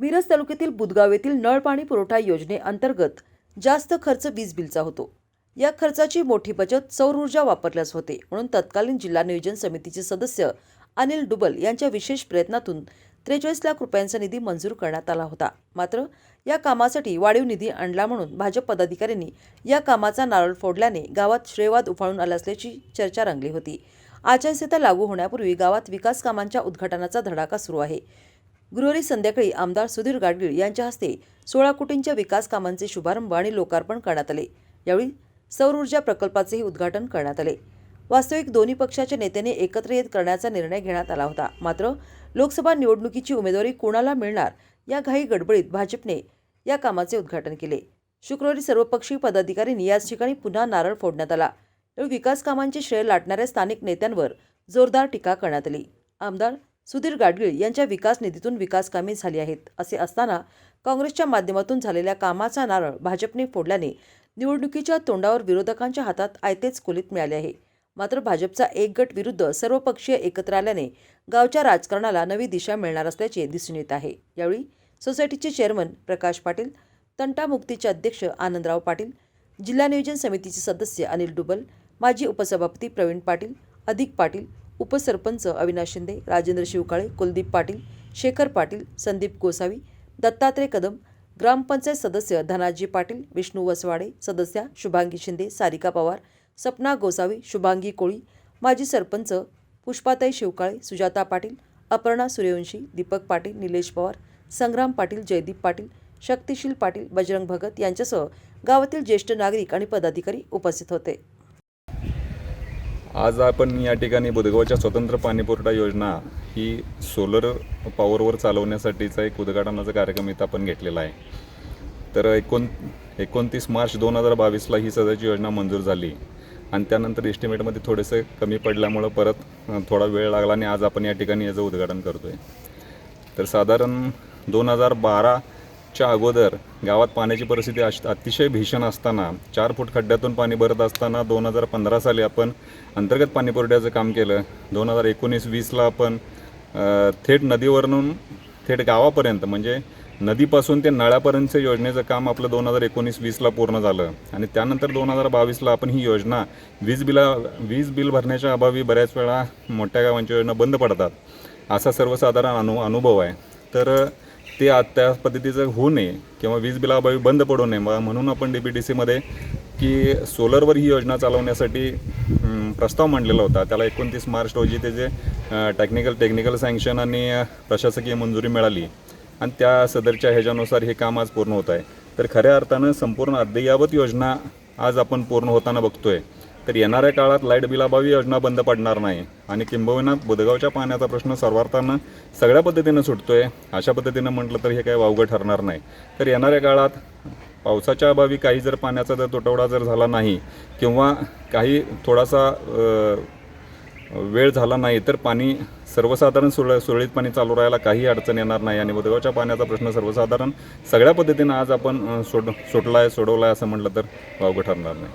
मिरज तालुक्यातील बुदगाव येथील नळ पाणी पुरवठा योजनेअंतर्गत जास्त खर्च वीज बिलचा होतो. या खर्चाची मोठी बचत सौर ऊर्जा वापरल्यास होते. म्हणून तत्कालीन जिल्हा नियोजन समितीचे सदस्य अनिल डुबल यांच्या विशेष प्रयत्नातून त्रेचाळीस लाख रुपयांचा निधी मंजूर करण्यात आला होता. मात्र या कामासाठी वाढीव निधी आणला म्हणून भाजप पदाधिकाऱ्यांनी या कामाचा नारळ फोडल्याने गावात श्रेयवाद उफाळून आला असल्याची चर्चा रंगली होती. आचारसंहिता लागू होण्यापूर्वी गावात विकास कामांच्या उद्घाटनाचा धडाका सुरू आहे. गुरुवारी संध्याकाळी आमदार सुधीर गाडगीळ यांच्या हस्ते सोळा कोटींच्या विकास कामांचे शुभारंभ आणि लोकार्पण करण्यात आले. यावेळी सौर ऊर्जा प्रकल्पाचेही उद्घाटन करण्यात आले. वास्तविक दोन्ही पक्षाच्या नेत्यांनी एकत्र येत करण्याचा निर्णय घेण्यात आला होता. मात्र लोकसभा निवडणुकीची उमेदवारी कोणाला मिळणार या घाई गडबडीत भाजपने या कामाचे उद्घाटन केले. शुक्रवारी सर्वपक्षीय पदाधिकाऱ्यांनी याच ठिकाणी पुन्हा नारळ फोडण्यात आला. यावेळी विकास कामांचे श्रेय लाटणाऱ्या स्थानिक नेत्यांवर जोरदार टीका करण्यात आली. आमदार सुधीर गाडगीळ यांच्या विकास निधीतून विकास कामे झाली आहेत असे असताना काँग्रेसच्या माध्यमातून झालेल्या कामाचा नारळ भाजपने फोडल्याने निवडणुकीच्या तोंडावर विरोधकांच्या हातात आयतेच कुलीत मिळाले आहे. मात्र भाजपचा एक गट विरुद्ध सर्वपक्षीय एकत्र आल्याने गावच्या राजकारणाला नवी दिशा मिळणार असल्याचे दिसून येत आहे. यावेळी सोसायटीचे चेअरमन प्रकाश पाटील तंटामुक्तीचे अध्यक्ष आनंदराव पाटील जिल्हा नियोजन समितीचे सदस्य अनिल डुबल माजी उपसभापती प्रवीण पाटील अधिक पाटील उपसरपंच अविनाश शिंदे राजेंद्र शिवकाळे कुलदीप पाटील शेखर पाटील संदीप गोसावी दत्तात्रय कदम ग्रामपंचायत सदस्य धनाजी पाटील विष्णू वसवाडे सदस्या शुभांगी शिंदे सारिका पवार सपना गोसावी शुभांगी कोळी माजी सरपंच पुष्पाताई शिवकाळे सुजाता पाटील अपर्णा सूर्यवंशी दीपक पाटील निलेश पवार संग्राम पाटील जयदीप पाटील शक्तिशील पाटील बजरंग भगत यांच्यासह गावातील ज्येष्ठ नागरिक आणि पदाधिकारी उपस्थित होते. आज आपण या ठिकाणी बुधगावच्या स्वतंत्र पाणीपुरवठा योजना ही सोलर पॉवरवर चालवण्यासाठीचा एक उद्घाटनाचा कार्यक्रम इथं आपण घेतलेला आहे. तर एकोण एकोणतीस मार्च दोन हजार बावीसला ही सध्याची योजना मंजूर झाली. आणि त्यानंतर एस्टिमेटमध्ये थोडेसे कमी पडल्यामुळं परत थोडा वेळ लागला आणि आज आपण या ठिकाणी याचं उद्घाटन करतो आहे तर साधारण दोन हजार बारा च्या अगोदर गावात पाण्याची परिस्थिती अश अतिशय भीषण असताना चार फूट खड्ड्यातून पाणी भरत असताना दोन हजार पंधरा साली आपण अंतर्गत पाणी पुरवठ्याचं काम केलं. दोन हजार एकोणीस वीसला आपण थेट नदीवरून थेट गावापर्यंत म्हणजे नदीपासून ते नळापर्यंतचं योजनेचं काम आपलं दोन हजार एकोणीस वीसला पूर्ण झालं. आणि त्यानंतर दोन हजार बावीसला आपण ही योजना वीज बिला वीज बिल भरण्याच्या अभावी बऱ्याच वेळा मोठ्या गावांच्या योजना बंद पडतात. असा सर्वसाधारण अनु अनुभव आहे. तर ते आ त्या पद्धतीचं होऊ नये किंवा वीज बिलाअभावी बंद पडू नये. मग म्हणून आपण डी पी टी सीमध्ये की सोलरवर ही योजना चालवण्यासाठी प्रस्ताव मांडलेला होता. त्याला एकोणतीस मार्च रोजी त्याचे टेक्निकल टेक्निकल सँक्शन आणि प्रशासकीय मंजुरी मिळाली. आणि त्या सदरच्या ह्याच्यानुसार हे काम आज पूर्ण होत आहे. तर खऱ्या अर्थानं संपूर्ण अद्ययावत योजना आज आपण पूर्ण होताना बघतोय. तर येणाऱ्या काळात लाइट बिलाभावी योजना बंद पडणार नाही. आणि किंबहुना बुधगावच्या पाण्याचा प्रश्न सर्वार्थानं सगळ्या पद्धतीनं सुटतोय. अशा पद्धतीनं म्हटलं तर हे काही वावगं ठरणार नाही. तर येणाऱ्या काळात पावसाच्या अभावी काही जर पाण्याचा जर तुटवडा जर झाला नाही किंवा काही थोडासा वेळ झाला नाही तर पाणी सर्वसाधारण सुळ सुरळीत पाणी चालू राहायला काही अडचण येणार नाही. आणि बुधगावच्या पाण्याचा प्रश्न सर्वसाधारण सगळ्या पद्धतीनं आज आपण सोड सुटला आहे सोडवला आहे असं म्हटलं तर वावगं ठरणार नाही.